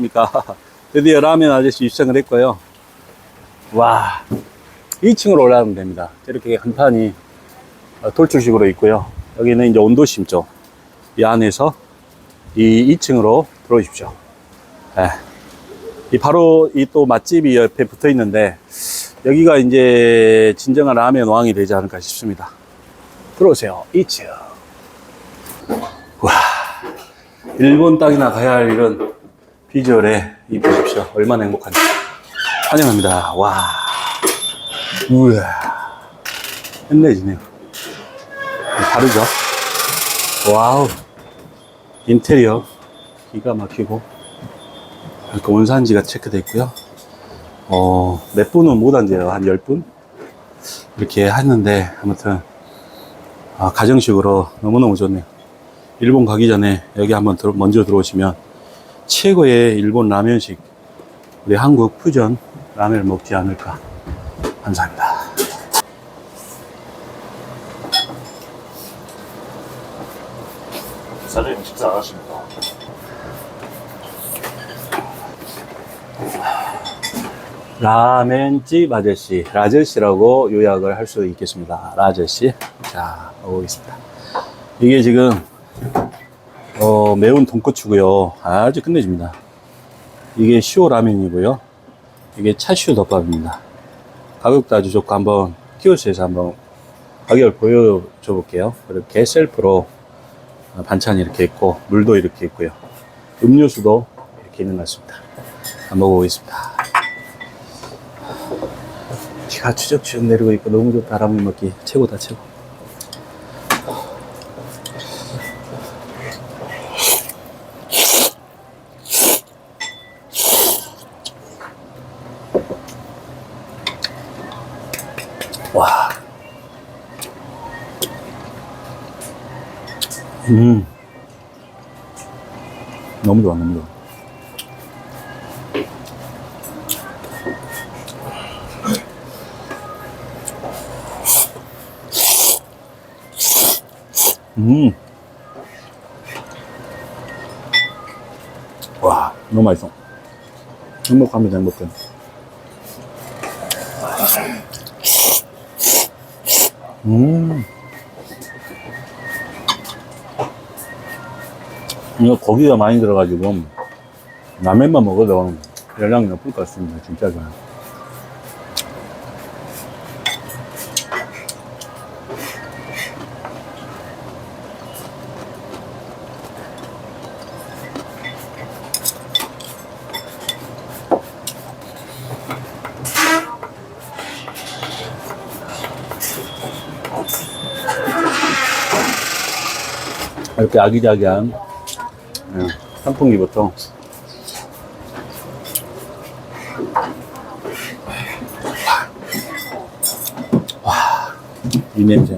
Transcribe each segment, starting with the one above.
안녕하십니까. 드디어 라면 아저씨 입장을 했고요. 와, 2층으로 올라가면 됩니다. 이렇게 간판이 어, 돌출식으로 있고요. 여기는 이제 온도심죠. 이 안에서 이 2층으로 들어오십시오. 예. 이 바로 이 또 맛집이 옆에 붙어 있는데 여기가 이제 진정한 라면 왕이 되지 않을까 싶습니다. 들어오세요. 2층. 와, 일본 땅이나 가야 할 이런 비주얼에 이 보십시오. 얼마나 행복한지. 환영합니다. 와. 우와. 끝내지네요. 다르죠? 와우. 인테리어. 기가 막히고. 이렇게 원산지가 체크되어 있고요. 어, 몇 분은 못 앉아요. 한 10분? 이렇게 했는데, 아무튼, 아, 가정식으로 너무너무 좋네요. 일본 가기 전에 여기 한번 들어- 먼저 들어오시면 최고의 일본 라면식, 우리 한국 퓨전 라면을 먹지 않을까. 감사합니다. 사장님 식사 안 하십니까? 라멘집 아저씨, 라저씨라고 요약을 할 수 있겠습니다. 라저씨. 자, 먹어보겠습니다. 이게 지금, 어, 매운 돈코츠고요 아주 끝내줍니다. 이게 시오 라면이고요. 이게 차슈 덮밥입니다. 가격도 아주 좋고 한번 키오스에서 한번 가격을 보여줘 볼게요. 이렇게 셀프로 반찬이 이렇게 있고, 물도 이렇게 있고요. 음료수도 이렇게 있는 것 같습니다. 한번 먹어보겠습니다. 비가 추적추적 내리고 있고 너무 좋다 라면 먹기 최고다 최고 음. 너무 좋아, 너무 좋아. 음. 와, 너무 맛있어. 행복합니다, 행복해. 음. 이거 고기가 많이 들어가지고, 라면만 먹어도 열량이 높을 것 같습니다, 진짜로. 이렇게 아기자기한 예, 선풍기부터 와, 이 냄새.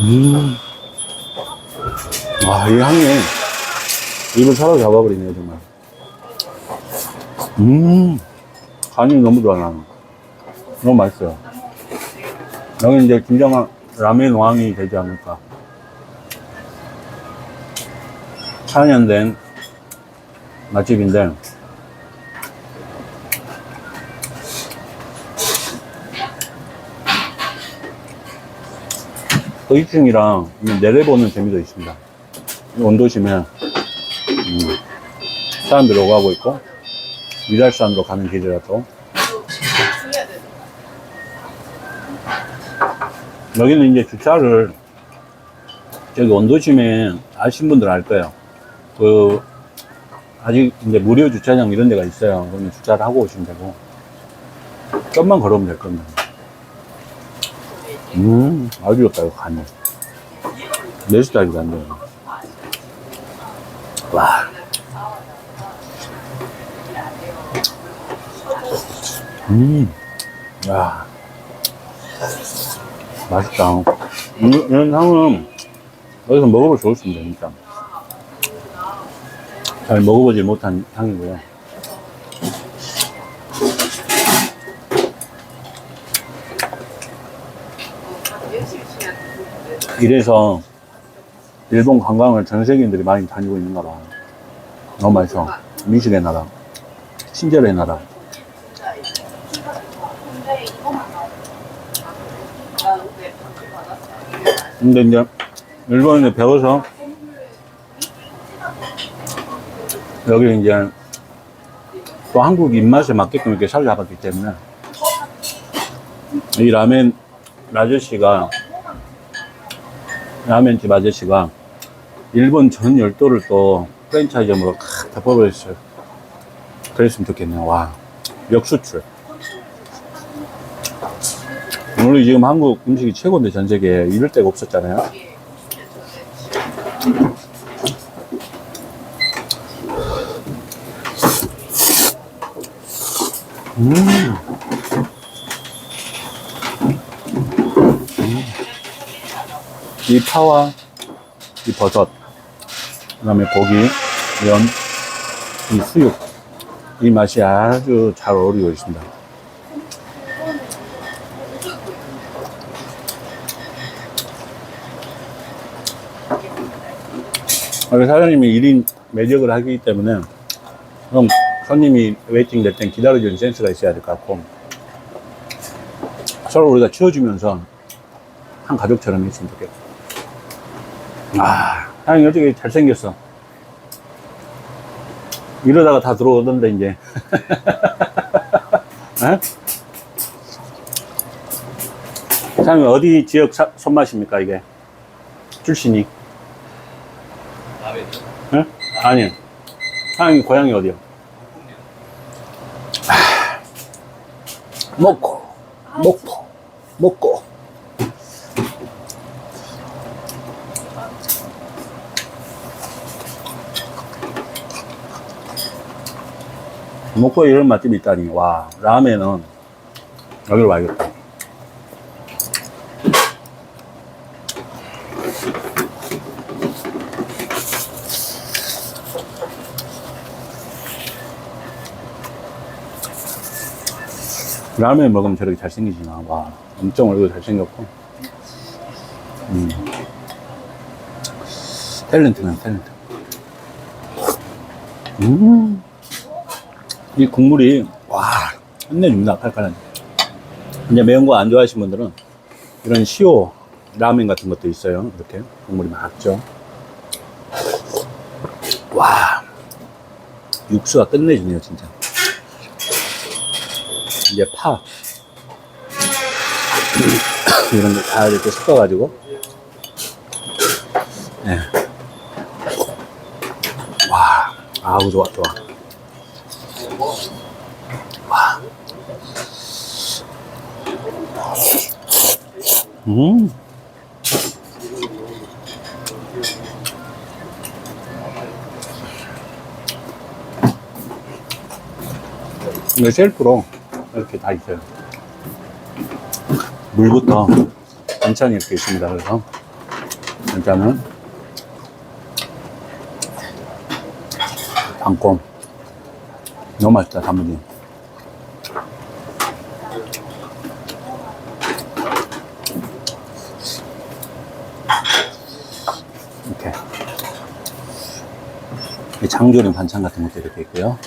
음. 와, 이 향이 입을 사로잡아버리네요, 정말. 음. 간이 너무 좋아, 나는. 너무 맛있어요. 여기 이제 진정한 라면 왕이 되지 않을까. 4년 된 맛집인데, 그 2층이랑 내려보는 재미도 있습니다. 온도심에, 음, 사람들 오고 가고 있고, 위달산으로 가는 길이라서, 여기는 이제 주차를 저기 원도심에 아신 분들 알 거예요. 그 아직 이제 무료 주차장 이런 데가 있어요. 그러면 주차를 하고 오시면 되고 좀만 걸으면 될 겁니다. 음, 아주 좋다 이거 간이. 내 스타일이 간데. 와. 음, 야. 맛있다. 이- 이런 향은 어디서 먹어볼 수 없습니다, 진짜. 잘 먹어보지 못한 향이고요. 이래서 일본 관광을 전 세계인들이 많이 다니고 있는가 봐. 너무 맛있어. 미식의 나라. 친절의 나라. 근데 이제 일본에 배워서 여기 이제 또 한국 입맛에 맞게끔 이렇게 살려봤기 때문에 이 라멘 아저씨가 라멘집 아저씨가 일본 전 열도를 또 프랜차이즈점으로 칵 덮어버렸어요. 그랬으면 좋겠네요. 와, 역수출. 오늘 지금 한국 음식이 최고인데 전 세계에 이럴 데가 없었잖아요. 이 파와 이 버섯, 그 다음에 고기, 면, 이 수육, 이 맛이 아주 잘 어울리고 있습니다. 사장님이 1인 매적을 하기 때문에 그럼 손님이 웨이팅 될 땐 기다려주는 센스가 있어야 될 것 같고 서로 우리가 치워주면서 한 가족처럼 했으면 좋겠고. 아, 사장님 어떻게 잘생겼어? 이러다가 다 들어오던데 이제. 에? 사장님 어디 지역 사- 손맛입니까 이게? 출신이 예? 아니. 사장님 고향이 어디요? 아, 먹고, 먹고, 먹고. 먹고 이런 맛집이 있다니. 와, 라면은 여기로 와야겠다. 라면 먹으면 저렇게 잘생기지나. 와, 엄청 얼굴 잘생겼고. 음. 탤런트는 탤런트. 음. 이 국물이, 와, 끝내줍니다. 칼칼한. 이제 매운 거 안 좋아하시는 분들은 이런 시오 라면 같은 것도 있어요. 이렇게 국물이 맑죠. 와, 육수가 끝내주네요, 진짜. 이제 파. 이런 거 다 이렇게 섞어가지고. 네. 와 아우 좋아 좋아. 와. 음. 이거 셀프로 이렇게 다 있어요. 물부터 반찬이 이렇게 있습니다. 그래서 반찬은 단꼼 너무 맛있다 단무지. 이렇게 이 장조림 반찬 같은 것도 이렇게 있고요.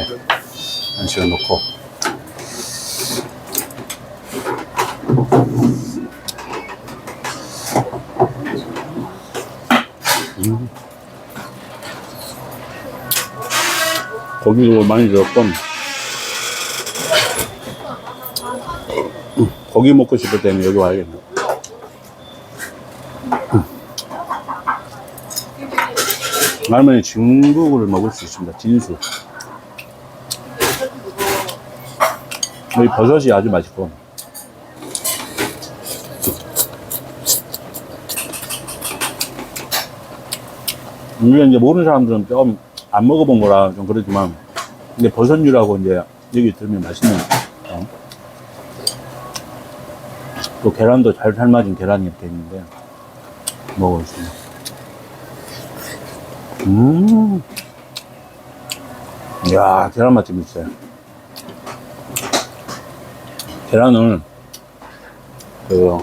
이렇게 안식을 놓고. 음. 고기도 많이 들었고 음, 고기 먹고 싶을 때는 여기 와야겠네. 음. 할머니 진국을 먹을 수 있습니다. 진수 이 버섯이 아주 맛있고. 우리가 이제 모르는 사람들은 좀 안 먹어본 거라 좀 그렇지만, 근데 버섯류라고 이제 여기 들으면 맛있네요. 어. 또 계란도 잘 삶아진 계란이 이렇게 있는데, 먹어보겠습니다. 음. 이야, 계란 맛집 있어요. 계란을 그,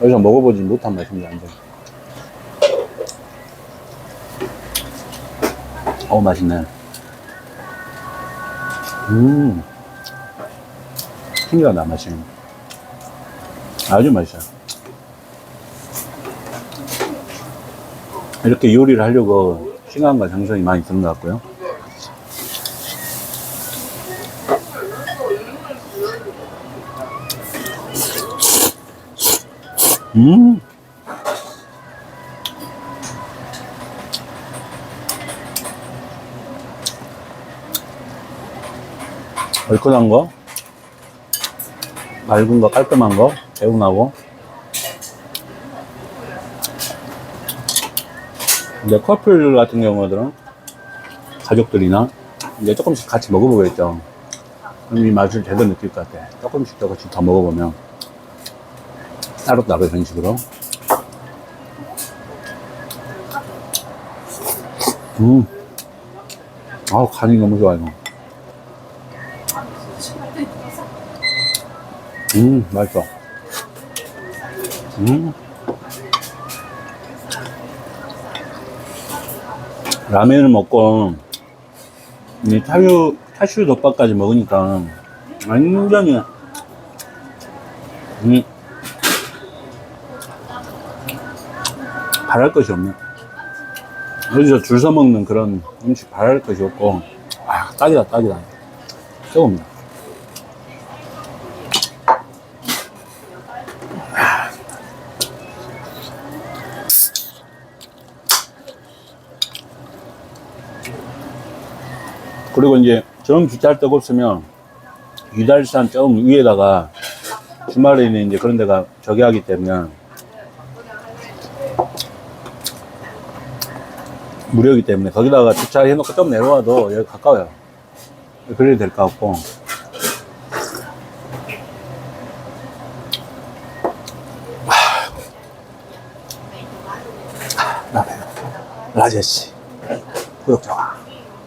여기서 먹어보지 못한 맛입니다, 완전. 어, 맛있네. 음. 신기하다, 맛이. 아주 맛있어요. 이렇게 요리를 하려고 시간과 정성이 많이 드는 것 같고요. 음. 얼큰한 거, 맑은 거, 깔끔한 거, 개운하고. 근데 커플 같은 경우들은 가족들이나 이제 조금씩 같이 먹어보겠죠. 그럼 이 맛을 제대로 느낄 것 같아. 조금씩 조금씩 더 먹어보면 따로따로 이런 식으로. 음. 아우, 간이 너무 좋아요. 음, 맛있어. 음. 라면을 먹고, 이 타슈, 타슈 덮밥까지 먹으니까, 완전히, 음, 바랄 것이 없네. 어디서 줄 서 먹는 그런 음식 바랄 것이 없고, 아, 딱이다, 딱이다. 최고입니다. 그리고 이제 정 주차할 데가 없으면 유달산 좀 위에다가 주말에는 이제 그런 데가 저기 하기 때문에 무료이기 때문에 거기다가 주차해 놓고 좀 내려와도 여기 가까워요. 그래도 될 것 같고. 라면. 라제씨. 구독자와